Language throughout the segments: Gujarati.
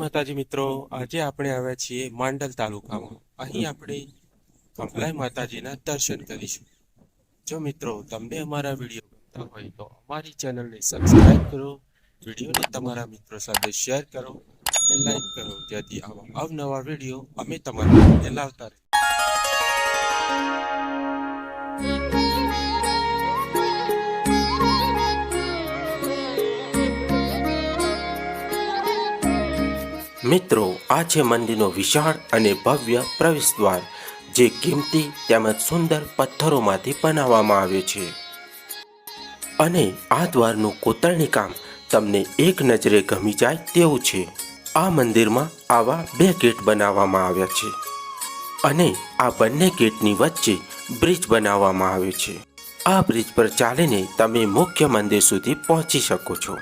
માતાજી મિત્રો, આજે આપણે આવ્યા છીએ માંડલ તાલુકામાં. અહીં આપણે કમલાઈ માતાજીના દર્શન કરીશું. જો મિત્રો, તમને અમારા વીડિયો ગમતા હોય તો અમારી ચેનલને સબસ્ક્રાઇબ કરો, વિડીયોને તમારા મિત્રો સાથે શેર કરો અને લાઈક કરો, જેથી આવા અવનવા વીડિયો અમે તમારા લાવતા રહીએ. મિત્રો, આ છે મંદિરનો વિશાળ અને ભવ્ય પ્રવેશદ્વાર, જે કિંમતી તેમજ સુંદર પથ્થરોમાંથી બનાવવામાં આવ્યો છે. અને આ દ્વારનું કોતરણી કામ તમને એક નજરે ગમી જાય તેવું છે. આ મંદિરમાં આવા બે ગેટ બનાવવામાં આવ્યા છે અને આ બંને ગેટની વચ્ચે બ્રિજ બનાવવામાં આવ્યો છે. આ બ્રિજ પર ચાલીને તમે મુખ્ય મંદિર સુધી પહોંચી શકો છો.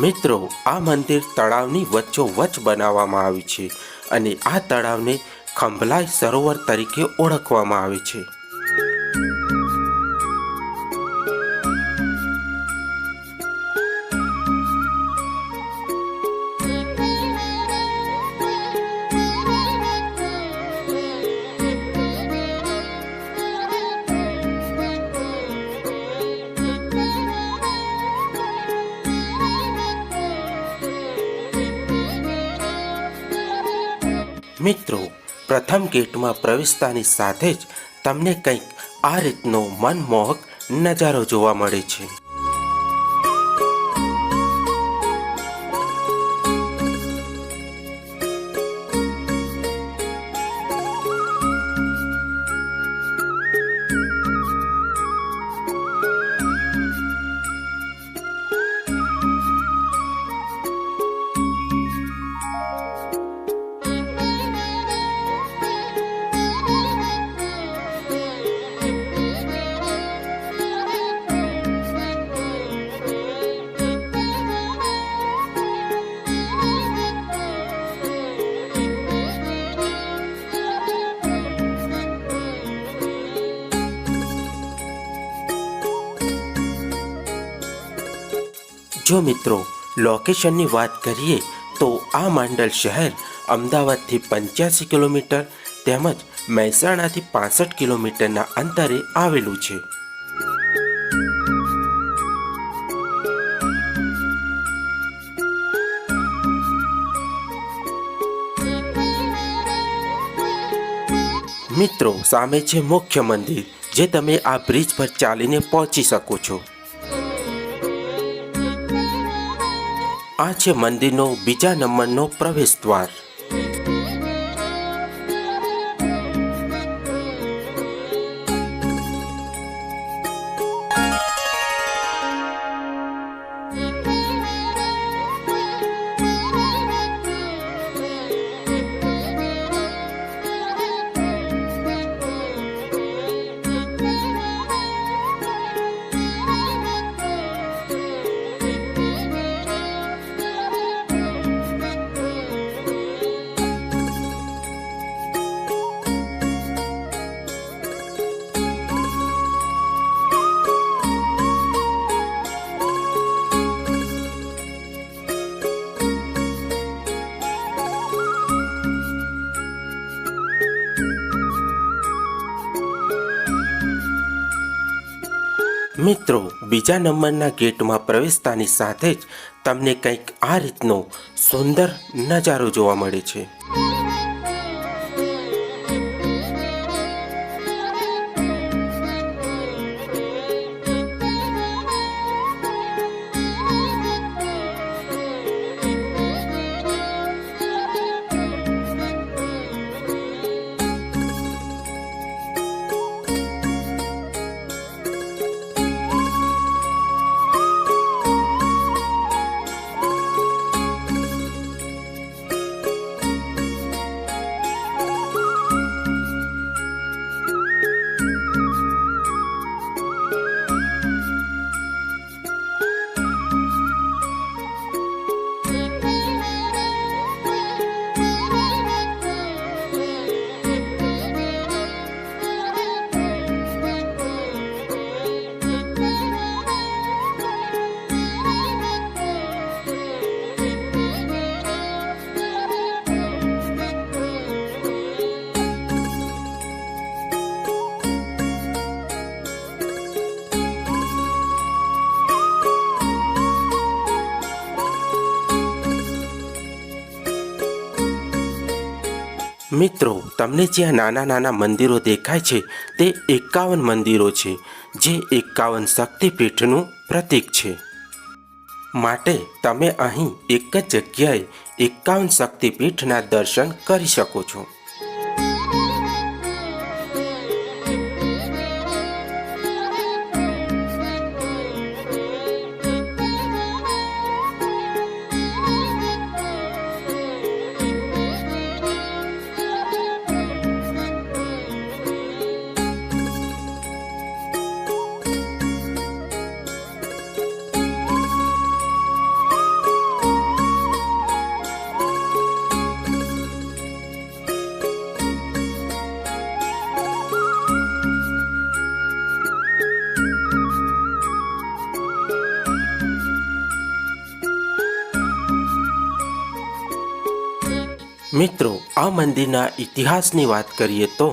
મિત્રો, આ મંદિર તળાવની વચ્ચોવચ્ચ બનાવવામાં આવ્યું છે અને આ તળાવને ખંભલાઈ સરોવર તરીકે ઓળખવામાં આવે છે. મિત્રો, પ્રથમ ગેટમાં પ્રવેશતાની સાથે જ તમને કંઈક આ રીતનો મનમોહક નજારો જોવા મળે છે. જો મિત્રો લોકેશનની વાત કરીએ તો આ માંડલ શહેર અમદાવાદથી પંચ્યાસી કિલોમીટર તેમજ મહેસાણાથી પાસઠ કિલોમીટરના અંતરે આવેલું છે. મિત્રો, સામે છે મુખ્ય મંદિર, જે તમે આ બ્રિજ પર ચાલીને પહોંચી શકો છો. આ છે મંદિરનો બીજા નંબરનો પ્રવેશ દ્વાર મિત્રો, બીજા નંબરના ગેટમાં પ્રવેશતાની સાથે જ તમને કંઈક આ રીતનો સુંદર નજારો જોવા મળે છે. મિત્રો, તમને જ્યાં નાના નાના મંદિરો દેખાય છે, તે એકાવન મંદિરો છે, જે એકાવન શક્તિપીઠનું પ્રતીક છે. માટે તમે અહીં એક જ જગ્યાએ એકાવન શક્તિપીઠના દર્શન કરી શકો છો. મિત્રો, આ મંદિરના ઇતિહાસની વાત કરીએ તો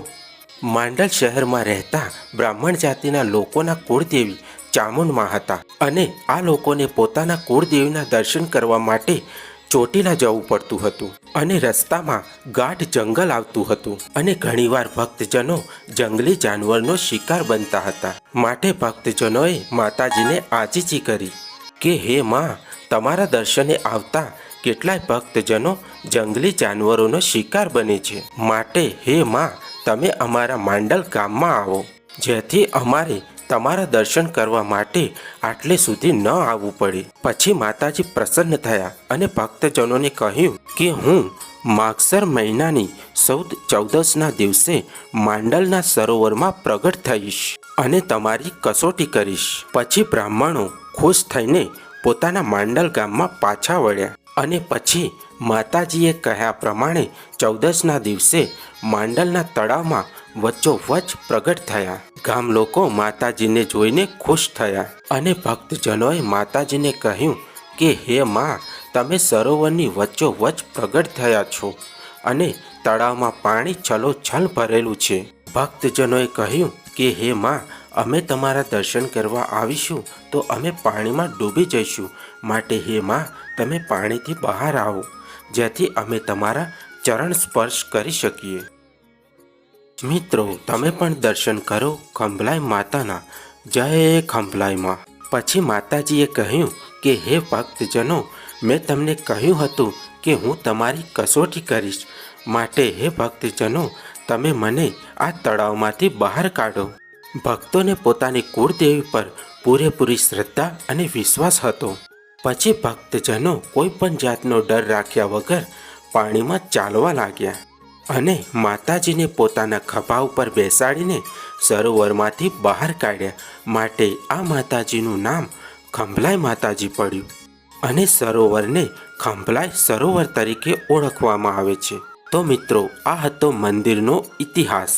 માંડલ શહેરમાં રહેતા બ્રાહ્મણ જાતિના લોકોના કુળદેવી ચામુંડમાં હતા અને આ લોકોને પોતાના કુળદેવીના દર્શન કરવા માટે ચોટીલા જવું પડતું હતું અને રસ્તામાં ગાઢ જંગલ આવતું હતું અને ઘણીવાર ભક્તજનો જંગલી જાનવરનો શિકાર બનતા હતા. માટે ભક્તજનોએ માતાજીને આજીજી કરી કે, હે માં, તમારા દર્શને આવતા કેટલાય ભક્તજનો જંગલી જાનવરોનો શિકાર બને છે. માટે હે માં, તમે અમારા માંડલ ગામમાં આવો. જેથી અમારે તમારા દર્શન કરવા માટે આટલે સુધી ન આવવું પડે. પછી માતાજી પ્રસન્ન થયા અને ભક્તજનોને કહ્યું કે હું માગસર મહિનાની સૌદ ચૌદસના દિવસે માંડલના સરોવરમાં પ્રગટ થઈશ અને તમારી કસોટી કરીશ. પછી બ્રાહ્મણો ખુશ થઈને પોતાના માંડલ ગામમાં પાછા વળ્યા. અને પછી માતાજીએ કહ્યા પ્રમાણે ચૌદસના દિવસે માંડલના તળાવમાં વચ્ચોવચ પ્રગટ થયા. ગામ લોકો માતાજીને જોઈને ખુશ થયા અને ભક્તજનોએ માતાજીને કહ્યું કે, હે માં, તમે સરોવરની વચ્ચોવચ પ્રગટ થયા છો અને તળાવમાં પાણી છલોછલ ભરેલું છે. ભક્તજનોએ કહ્યું કે, હે માં અમે તમારા દર્શન કરવા આવીશું તો અમે પાણીમાં ડૂબી જઈશું. માટે હે માં, તમે પાણીથી બહાર આવો, જેથી અમે તમારા ચરણ સ્પર્શ કરી શકીએ. મિત્રો, તમે પણ દર્શન કરો ખંભલાઈ માતાના. જય ખંભલાઈમાં પછી માતાજીએ કહ્યું કે, હે ભક્તજનો, મેં તમને કહ્યું હતું કે હું તમારી કસોટી કરીશ. માટે હે ભક્તજનો, તમે મને આ તળાવમાંથી બહાર કાઢો. ભક્તોને પોતાની કુળદેવી પર પૂરેપૂરી શ્રદ્ધા અને વિશ્વાસ હતો. પછી ભક્તજનો કોઈ પણ જાતનો ડર રાખ્યા વગર પાણીમાં ચાલવા લાગ્યા અને માતાજીને પોતાના ખભા ઉપર બેસાડીને સરોવરમાંથી બહાર કાઢ્યા. માટે આ માતાજીનું નામ ખંભલાઈ માતાજી પડ્યું અને સરોવરને ખંભલાઈ સરોવર તરીકે ઓળખવામાં આવે છે. તો મિત્રો, આ હતો મંદિરનો ઇતિહાસ.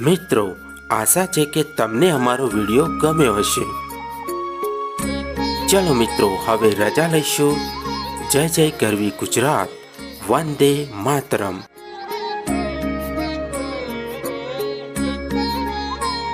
મિત્રો, આશા છે કે તમને અમારો વીડિયો ગમ્યો હશે. ચલો મિત્રો, હવે રજા લઈશું. જય જય ગરવી ગુજરાત. વંદે માતરમ.